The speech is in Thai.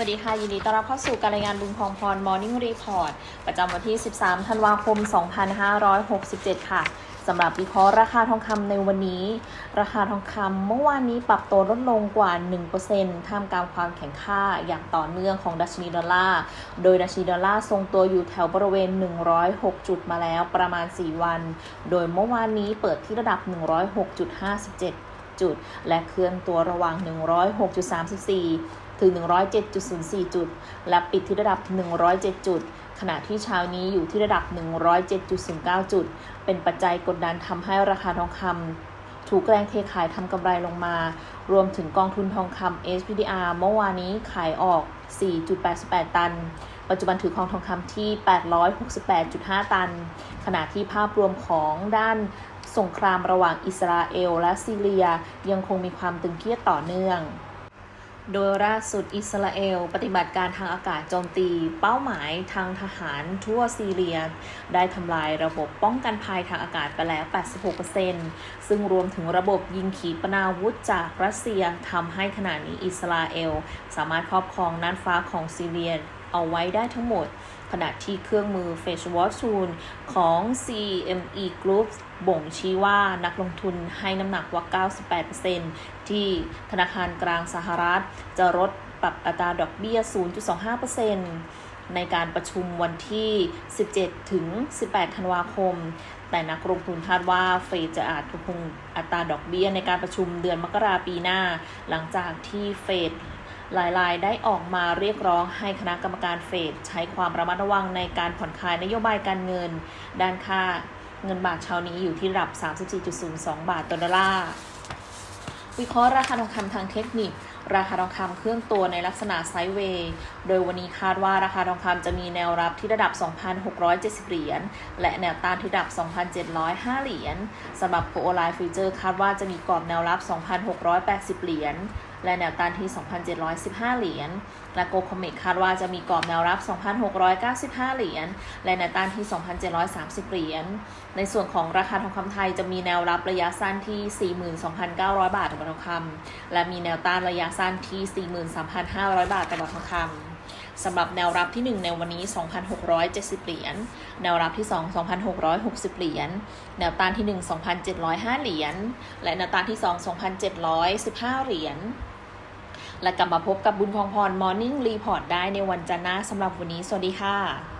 สวัสดีค่ะ ยินดีต้อนรับเข้าสู่การรายงานบุญพองพร Morning Report ประจำวันที่ 13 ธันวาคม 2567 ค่ะสำหรับวิเคราะห์ราคาทองคำในวันนี้ ราคาทองคำเมื่อวานนี้ปรับตัวลดลงกว่า 1%ท่ามกลางความแข็งค่าอย่างต่อเนื่องของดัชนีดอลลาร์ โดยดัชนีดอลลาร์ทรงตัวอยู่แถวบริเวณ 106 จุดมาแล้วประมาณ 4 วัน โดยเมื่อวานนี้เปิดที่ระดับ 106.57จุดและเคลื่อนตัวระหว่าง 106.34 ถึง 107.04 จุด และปิดที่ระดับ 107 จุด ขณะที่เช้านี้อยู่ที่ระดับ 107.09 จุด เป็นปัจจัยกดดันทำให้ราคาทองคำถูกแรงเทขายทำกำไรลงมา รวมถึงกองทุนทองคำ SPDR เมื่อวานนี้ขายออก 4.88 ตันปัจจุบันถือครองทองคำที่ 868.5 ตัน ขณะที่ภาพรวมของด้านสงครามระหว่างอิสราเอลและซีเรียยังคงมีความตึงเครียดต่อเนื่อง โดยล่าสุดอิสราเอล ปฏิบัติการทางอากาศโจมตี เป้าหมายทางทหารทั่วซีเรีย ได้ทำลายระบบป้องกันภัยทางอากาศไปแล้ว 86%ซึ่งรวมถึงระบบยิงขีปนาวุธจากรัสเซียทำให้ขณะนี้อิสราเอล สามารถครอบครองน่านฟ้าของซีเรีย เอาไว้ได้ทั้งหมด ขณะที่เครื่องมือ f a c e w a t c h Tool ของ CME Group บ่งชี้ว่านักลงทุนให้น้ำหนักว่า 98%ที่ธนาคารกลางสหรัฐ จะลดปรับอัตราดอกเบี้ย 0.25%ในการประชุมวันที่ 17 ถึง 18 ธันวาคมแต่นักลงทุนคาดว่าเฟดจะอาจคงอัตราดอกเบี้ยในการประชุมเดือนมกราปีหน้า หลังจากที่เฟด หลายรายได้ออกมาเรียกร้องให้คณะกรรมการเฟดใช้ความระมัดระวังในการผ่อนคลายนโยบายการเงิน ด้านค่าเงินบาทเช้านี้อยู่ที่ระดับ 34.02 บาทต่อดอลลาร์วิเคราะห์ราคาทองคำทางเทคนิคราคาทองคำเคลื่อนตัวในลักษณะไซด์เวย์ โดยวันนี้คาดว่าราคาทองคำจะมีแนวรับที่ระดับ 2,670 เหรียญ และแนวต้านที่ระดับ 2,705 เหรียญสำหรับโคโอไลฟ์ฟิวเจอร์คาดว่าจะมีกรอบแนวรับ 2,680 เหรียญ และแนวต้านที่ 2,715 เหรียญ และโกลคอมเมกคาดว่าจะมีกรอบแนวรับ 2,695 เหรียญ และแนวต้านที่ 2,730 เหรียญ ในส่วนของราคาทองคำไทยจะมีแนวรับระยะสั้นที่ 42,900 บาทต่อทองคำและมีแนวต้านระยะสั้นที่ 43,500 บาทต่อบาททองคำสำหรับแนวรับที่ 1 ในวันนี้ 2,670 เหรียญ แนวรับที่ 2 2,660 เหรียญ แนวต้านที่ 1 2,705 เหรียญ และแนวต้านที่ 2 2,715 เหรียญและกลับมาพบกับบุญพองพร Morning Report ได้ในวันจันทร์หน้าสำหรับวันนี้ สวัสดีค่ะ